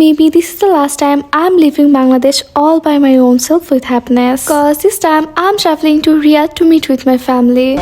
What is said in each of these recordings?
Maybe this is the last time I'm leaving Bangladesh all by my own self with happiness. Cause this time I'm traveling to Riyadh to meet with my family.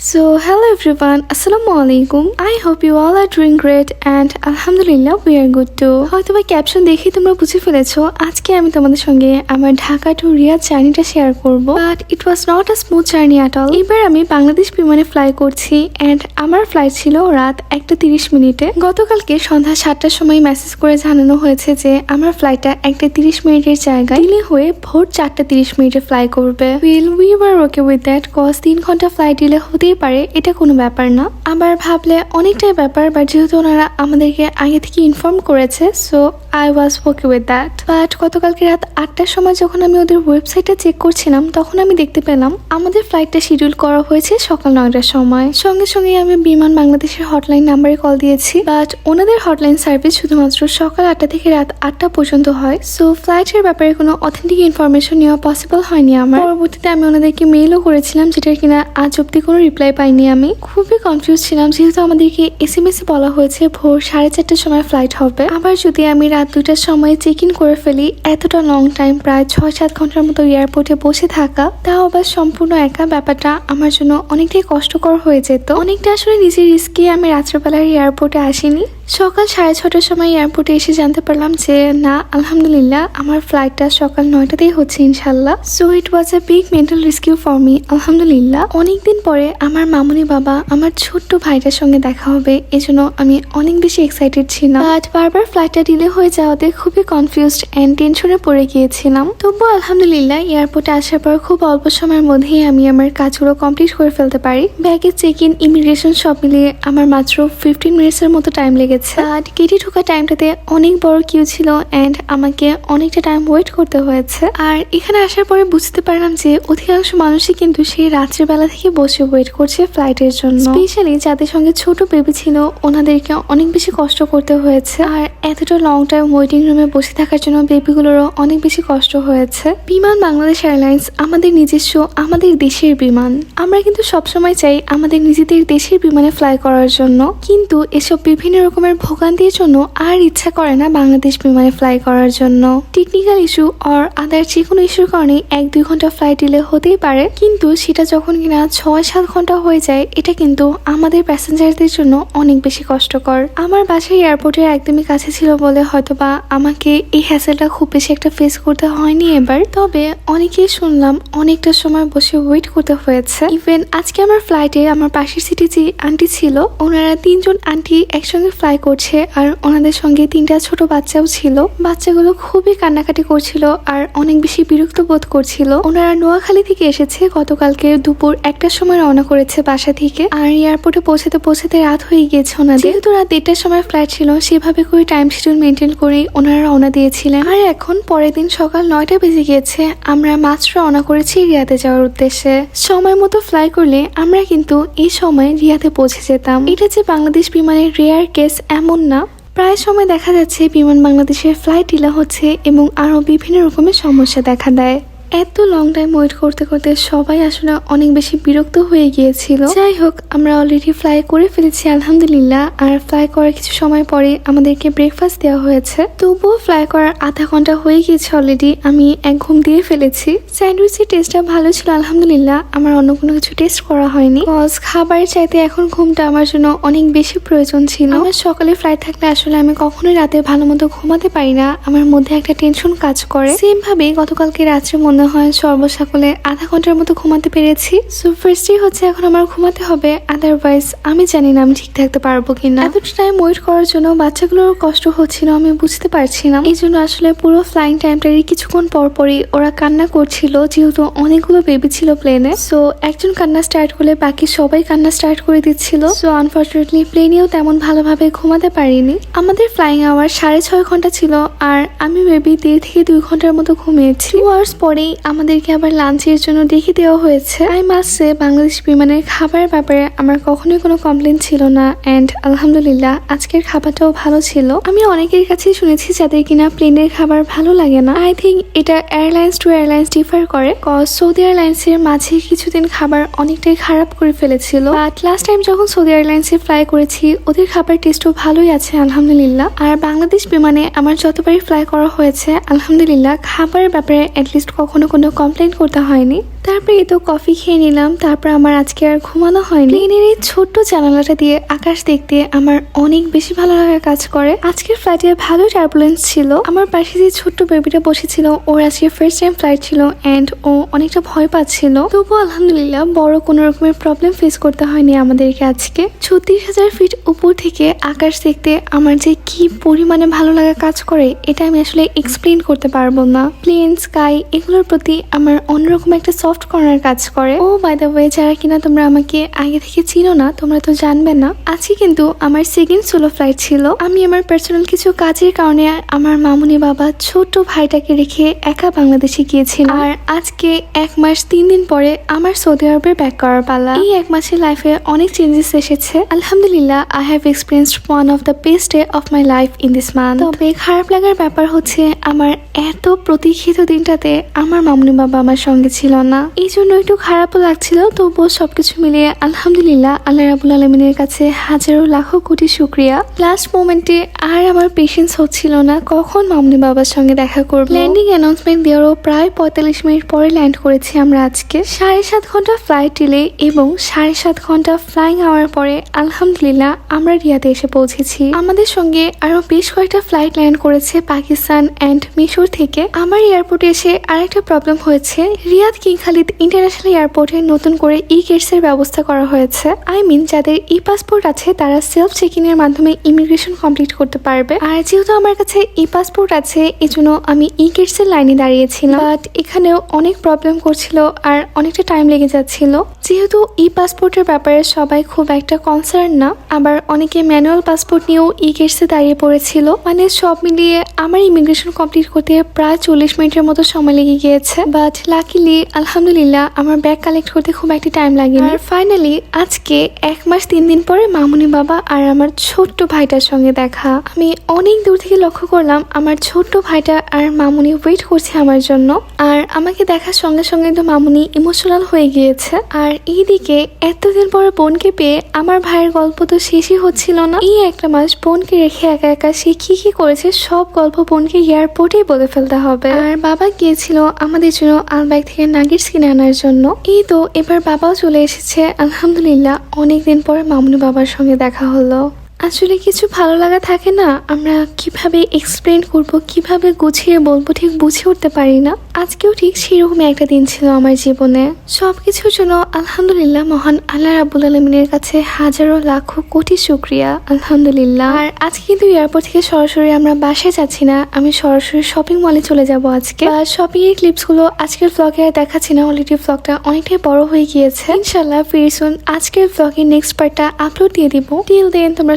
So hello everyone, Assalamu alaikum. I hope you all are doing great and Alhamdulillah we are good too. হয়তো বা caption দেখে তোমরা বুঝে ফেলেছো আজকে আমি তোমাদের সঙ্গে আমার ঢাকা টু রিয়াদ জার্নিটা শেয়ার করব। But it was not a smooth journey at all এবার আমি বাংলাদেশ বিমানে ফ্লাই করছি এন্ড আমার ফ্লাইট ছিল রাত একটা তিরিশ মিনিটে। গতকালকে সন্ধ্যা সাতটার সময় মেসেজ করে জানানো হয়েছে যে আমার ফ্লাইটটা একটা তিরিশ মিনিটের জায়গায় ডিলে হয়ে ভোর চারটা তিরিশ মিনিটে ফ্লাই করবে। Will we were okay with that cause তিন ঘণ্টা ফ্লাইট ডিলে হতেই পারে, এটা কোনো ব্যাপার না। আবার ভাবলে অনেকটাই ব্যাপার বাট যেহেতু ওনারা আমাদেরকে আগে থেকে ইনফর্ম করেছে so I was okay with that but গতকালকে রাত আটটার সময় যখন আমি ওদের ওয়েবসাইটটা চেক করছিলাম, তখন আমি দেখতে পেলাম আমাদের ফ্লাইটটা শিডিউল করা হয়েছে সকাল নয়টার সময়। সঙ্গে সঙ্গে আমি বিমান বাংলাদেশের হটলাইন নাম্বারে কল দিয়েছি বাট ওনাদের হটলাইন সার্ভিস শুধুমাত্র সকাল আটটা থেকে রাত আটটা পর্যন্ত হয় সো ফ্লাইটের ব্যাপারে কোনো অথেন্টিক ইনফরমেশন নেওয়া পসিবল হয়নি আমার। পরবর্তীতে আমি ওনাদেরকে মেইলও করেছিলাম, যেটার কিনা আজ অব্দি কোনো রিপ্লাই পাইনি আমি। খুবই কনফিউজ ছিলাম, যেহেতু আমাদেরকে এস এম এস বলা হয়েছে ভোর সাড়ে চারটার সময় ফ্লাইট হবে। আবার যদি আমি রাত দুইটার সময় চেক ইন করে ফেলি, এতটা লং টাইম প্রায় ছয় সাত ঘণ্টার মতো এয়ারপোর্টে বসে থাকা, তাও আবার সম্পূর্ণ একা ব্যাপারটা আমার জন্য অনেকটাই কষ্টকর হয়ে যেত। অনেকটা আসলে নিজের রিস্কে আমি রাত্রেবেলার এয়ারপোর্টে আসিনি। সকাল সাড়ে ছটার সময় এয়ারপোর্টে এসে জানতে পারলাম যে, না, আলহামদুলিল্লাহ, আমার ফ্লাইটটা সকাল নয়টাতেই হচ্ছে ইনশাল্লাহ so it was a big mental rescue for me আলহামদুলিল্লাহ। অনেকদিন পরে আমার মামুনি বাবা আমার ছোট্ট ভাইটার সঙ্গে দেখা হবে, এজন্য আমি অনেক বেশি এক্সাইটেড ছিলাম। বাট বারবার ফ্লাইটটা ডিলে হয়ে যাওয়াতে খুবই কনফিউজড অ্যান্ড টেনশনে পড়ে গিয়েছিলাম। তবু আলহামদুলিল্লাহ এয়ারপোর্টে আসার পর খুব অল্প সময়ের মধ্যেই আমি আমার কাজগুলো কমপ্লিট করে ফেলতে পারি। ব্যাগের চেক ইন ইমিগ্রেশন সব মিলিয়ে আমার মাত্র ফিফটিন মিনিটসের মতো টাইম লেগেছে আর গেটে ঢোকা টাইমটাতে অনেক বড় কিউ ছিল অ্যান্ড আমাকে অনেকটা টাইম ওয়েট করতে হয়েছে। আর এখানে আসার পরে বুঝতে পারলাম যে অধিকাংশ মানুষই কিন্তু সেই রাত্রিবেলা থেকে বসে ওয়েট করছে ফ্লাইটের জন্য। স্পেশালি যাদের সঙ্গে ছোট বেবি ছিল, ওনাদেরকে অনেক বেশি কষ্ট করতে হয়েছে। আর এতটা লং টাইম ওয়েটিং রুমে বসে থাকার জন্য বেবিগুলোরও অনেক বেশি কষ্ট হয়েছে। বিমান বাংলাদেশ এয়ারলাইন্স আমাদের নিজস্ব, আমাদের দেশের বিমান। আমরা কিন্তু সবসময় চাই আমাদের নিজেদের দেশের বিমানে ফ্লাই করার জন্য। কিন্তু এসব বিভিন্ন রকমের ভোগান্তির জন্য আর ইচ্ছা করে না বাংলাদেশ বিমানে ফ্লাই করার জন্য। টেকনিক্যাল ইস্যু অর আদার যে কোনো ইস্যুর কারণে এক দুই ঘণ্টা ফ্লাইট ডিলে হতেই পারে। কিন্তু সেটা যখন কিনা ছয় সাত ঘণ্টা হয়ে যায়, এটা কিন্তু আমাদের প্যাসেঞ্জারদের জন্য অনেক বেশি কষ্টকর। আমার বাসায় এয়ারপোর্টের একদমই কাছে ছিল বলে হয়তোবা আমাকে এই হ্যাসেলটা খুব বেশি একটা ফেস করতে হয়নি এবার। তবে অনেকেই শুনলাম অনেকটা সময় বসে ওয়েট করতে হয়েছে। ইভেন আজকে আমার ফ্লাইটে আমার পাশের সিটে যে আন্টি ছিল, ওনারা তিনজন আন্টি একসঙ্গে ফ্লাই করছে আর ওনাদের সঙ্গে তিনটা ছোট বাচ্চাও ছিল। বাচ্চাগুলো খুবই কান্নাকাটি করছিল আর অনেক বেশি বিরক্ত বোধ করছিল। ওনারা নোয়াখালী থেকে এসেছে। গতকালকে দুপুর একটার সময় রওনা করেছে বাসা থেকে। আর এয়ারপোর্টে পৌঁছাতে পৌঁছাতে রাত হয়ে গিয়েছে ওনাদের। যেহেতু রাত দেড়টার সময় ফ্লাইট ছিল, সেভাবে করে টাইম শিডিউল মেনটেন করেই ওনারা রওনা দিয়েছিলেন। আর এখন পরের দিন সকাল নয়টা বেজে গিয়েছে। আমরা মাত্র রওনা করেছি রিয়াতে যাওয়ার উদ্দেশ্যে। সময় মতো ফ্লাই করলে আমরা কিন্তু এই সময় রিয়াতে পৌঁছে যেতাম। এটা যে বাংলাদেশ বিমানের রেয়ার কেস এমন না। প্রায় সময় দেখা যাচ্ছে বিমান বাংলাদেশের ফ্লাইট ইলা হচ্ছে এবং আরও বিভিন্ন রকমের সমস্যা দেখা দেয়। এত লং টাইম ওয়েট করতে করতে সবাই আসলে অনেক বেশি বিরক্ত হয়ে গিয়েছিল। যাই হোক, আমরা অলরেডি ফ্লাই করে ফেলেছি, আলহামদুলিল্লাহ। আর ফ্লাই করার কিছু সময় পরে আমাদেরকে ব্রেকফাস্ট দেওয়া হয়েছে। তবুও ফ্লাই করার আধা ঘণ্টা হয়ে গিয়েছে অলরেডি আমি এক ঘুম দিয়ে ফেলেছি। স্যান্ডউইচের টেস্টটা ভালো ছিল, আলহামদুলিল্লাহ। আমার অন্য কোনো কিছু টেস্ট করা হয়নি। কজ খাবারের চাইতে এখন ঘুমটা আমার জন্য অনেক বেশি প্রয়োজন ছিল। আমার সকালে ফ্লাইট থাকলে আসলে আমি কখনোই রাতে ভালো মতো ঘুমাতে পারি না। আমার মধ্যে একটা টেনশন কাজ করে। সেম ভাবে গতকালকে রাত্রে মনে হয় সর্বসাকলে আধা ঘণ্টার মতো ঘুমাতে পেরেছি। সো ফার্স্টই হচ্ছে এখন আমার ঘুমাতে হবে। আদারওয়াইজ আমি জানি না আমি ঠিক থাকতে পারব কিনা। এতটা টাইম ওয়েট করার জন্য বাচ্চাগুলোর কষ্ট হচ্ছিল, আমি বুঝতে পারছি না। এই জন্য আসলে পুরো ফ্লাইং টাইমটারই কিছুক্ষণ পর পরই ওরা কান্না করছিল, যেহেতু অনেকগুলো বেবি ছিল প্লেনে সো একজন কান্না স্টার্ট করলে বাকি সবাই কান্না স্টার্ট করে দিচ্ছিল। সো আনফর্চুনেটলি প্লেনেও তেমন ভালোভাবে ঘুমাতে পারিনি। আমাদের ফ্লাইং আওয়ার সাড়ে ছয় ঘণ্টা ছিল, আর আমি বেবি দেড় থেকে দুই ঘণ্টার মতো ঘুমিয়েছি। টু আওয়ার্স পরেই নেই আমাদেরকে আবার লাঞ্চের জন্য ডেকে দেওয়া হয়েছে। আই মাসে বাংলাদেশ বিমানের খাবারের ব্যাপারে আমার কখনোই কোনো কমপ্লেন ছিল না। অ্যান্ড আলহামদুলিল্লাহ, আজকের খাবারটাও ভালো ছিল। আমি অনেকের কাছেই শুনেছি যাদের কিনা প্লেনের খাবার ভালো লাগে না। আই থিঙ্ক এটা এয়ারলাইন্স টু এয়ারলাইন্স ডিফার করে। কজ সৌদি এয়ারলাইন্সের মাঝে কিছুদিন খাবার অনেকটাই খারাপ করে ফেলেছিল। বাট লাস্ট টাইম যখন সৌদি এয়ারলাইন্সে ফ্লাই করেছি, ওদের খাবার টেস্টও ভালোই আছে, আলহামদুলিল্লাহ। আর বাংলাদেশ বিমানে আমার যতবারই ফ্লাই করা হয়েছে, আলহামদুলিল্লাহ, খাবারের ব্যাপারে অ্যাটলিস্ট কখনো কোনো কমপ্লেন করতে হয়নি। তারপরে তো কফি খেয়ে নিলাম, তারপর আমার আজকে আর ঘুমানো হয়নি। প্লেনের এই ছোট্ট জানালাটা দিয়ে আকাশ দেখতে আমার অনেক বেশি ভালো লাগা কাজ করে। আজকের ফ্লাইটে ভালো টার্বুলেন্স ছিল। আমার পাশে যে ছোট্ট বেবিটা বসেছিল, ওর আজকে ফার্স্ট টাইম ফ্লাইট ছিল অ্যান্ড ও অনেকটা ভয় পাচ্ছিল। তবুও আলহামদুলিল্লাহ বড় কোনো রকমের প্রবলেম ফেস করতে হয়নি আমাদেরকে আজকে। ছত্রিশ হাজার ফিট উপর থেকে আকাশ দেখতে আমার যে কি পরিমাণে ভালো লাগা কাজ করে, এটা আমি আসলে এক্সপ্লেন করতে পারব না। প্লেন স্কাই এগুলোর প্রতি আমার অন্যরকম একটা সফট কর্নার কাজ করে। ও বাই দ্য ওয়ে যারা কিনা তোমরা আমাকে আগে থেকে চিনো না, তোমরা তো জানবে না। আজকে কিন্তু আমার সেকেন্ড সোলো ফ্লাইট ছিল। আমি আমার পার্সোনাল কিছু কাজের কারণে আমার মামুনি বাবা ছোট ভাইটাকে রেখে একা বাংলাদেশে গিয়েছিল। আর আজকে এক মাস তিন দিন পরে আমার সৌদি আরবের ব্যাক করার পালা। এই এক মাসের লাইফে অনেক চেঞ্জেস এসেছে। আলহামদুলিল্লাহ I have experienced one of the best day of my life in this month তবে খারাপ লাগার ব্যাপার হচ্ছে, আমার এত প্রতীক্ষিত দিনটাতে আমার মামুনি বাবা আমার সঙ্গে ছিল না। এই জন্য একটু খারাপও লাগছিল, তবুও সবকিছু মিলিয়ে আলহামদুলিল্লাহ আল্লাহ রাবুল আলমিনের কাছে হাজারো লাখো কোটি শুক্রিয়া। লাস্ট মোমেন্টে আর আমার পেশেন্স হচ্ছিল না, কখন মামুনি বাবার সঙ্গে দেখা করব? ল্যান্ডিং অ্যানাউন্সমেন্ট দেওয়ারও প্রায় পঁয়তাল্লিশ মিনিট পরে ল্যান্ড করেছি আমরা আজকে। সাড়ে সাত ঘণ্টা ফ্লাইট ডিলে এবং সাড়ে সাত ঘণ্টা ফ্লাইং আওয়ার পরে আলহামদুলিল্লাহ আমরা রিয়াতে এসে পৌঁছেছি। আমাদের সঙ্গে আরও বেশ কয়েকটা ফ্লাইট ল্যান্ড করেছে পাকিস্তান অ্যান্ড মিশর থেকে। আমার এয়ারপোর্টে এসে আরেকটা প্রবলেম হয়েছে। রিয়াদ কিং খালিদ ইন্টারন্যাশনাল এয়ারপোর্টে নতুন করে ই গেটস এর ব্যবস্থা করা হয়েছে। আই মিন যাদের ই পাসপোর্ট আছে, তারা সেলফ চেকিং এর মাধ্যমে ইমিগ্রেশন কমপ্লিট করতে পারবে। আর যেহেতু আমার কাছে ই পাসপোর্ট আছে, এজন্য আমি ই গেটস এর লাইনে দাঁড়িয়েছিলাম। বাট এখানেও অনেক প্রবলেম করছিল আর অনেকটা টাইম লেগে যাচ্ছিল। যেহেতু ই পাসপোর্টের ব্যাপারে সবাই খুব একটা কনসার্ন না, আবার অনেকে ম্যানুয়াল পাসপোর্ট নিয়েও ই গেটসে দাঁড়িয়ে পড়েছিল। মানে সব মিলিয়ে আমার ইমিগ্রেশন কমপ্লিট করতে প্রায় চল্লিশ মিনিটের মতো সময় লেগে গিয়েছে। বাট লাকিলি আলহামদুলিল্লাহ আমার ব্যাগ কালেক্ট করতে খুব একটা টাইম লাগেনি। আর ফাইনালি আজকে এক মাস তিন দিন পরে মামুনি বাবা আর আমার ছোট্ট ভাইটার সঙ্গে দেখা। আমি অনেক দূর থেকে লক্ষ্য করলাম, আমার ছোট্ট ভাইটা আর মামুনি ওয়েট করছে আমার জন্য। আর আমাকে দেখার সঙ্গে সঙ্গে তো মামুনি ইমোশনাল হয়ে গিয়েছে। আর এইদিকে এতদিন পরে বোনকে পেয়ে আমার ভাইয়ের গল্প তো শেষই হচ্ছিল না। এই একটা মাস বোনকে রেখে একা একা সে কি কি করেছে, সব গল্প বোনকে এয়ারপোর্টেই বলে ফেলতে হবে। আর বাবা গিয়েছিল আমাদের জন্য আলবাইক থেকে নাগেটস কিনে আনার জন্য। এই তো, এবার বাবাও চলে এসেছে। আলহামদুলিল্লাহ, অনেকদিন পর মামুনি বাবার সঙ্গে দেখা হলো। আসলে কিছু ভালো লাগা থাকে না। আমরা কীভাবে এক্সপ্লেন করব, কীভাবে গুছিয়ে বলব ঠিক বুঝে উঠতে পারি না। আজকেও ঠিক সেরকমই একটা দিন ছিল আমার জীবনে। সব কিছুর জন্য আলহামদুলিল্লাহ মহান আল্লাহ রাবুল আলমিনের কাছে হাজারো লাখো কোটি শুক্রিয়া, আলহামদুলিল্লাহ। আর আজকে কিন্তু এয়ারপোর্ট থেকে সরাসরি আমরা বাসায় যাচ্ছি না। আমি সরাসরি শপিং মলে চলে যাব আজকে। আর শপিং এর ক্লিপসগুলো আজকের ব্লগে আর দেখাচ্ছি না। অলরেডি ব্লগটা অনেকটাই বড় হয়ে গিয়েছে। ইনশাল্লাহ ভেরি সুন আজকের ব্লগের নেক্সট পার্টটা আপলোড দিয়ে দিব। টিল দেন তোমরা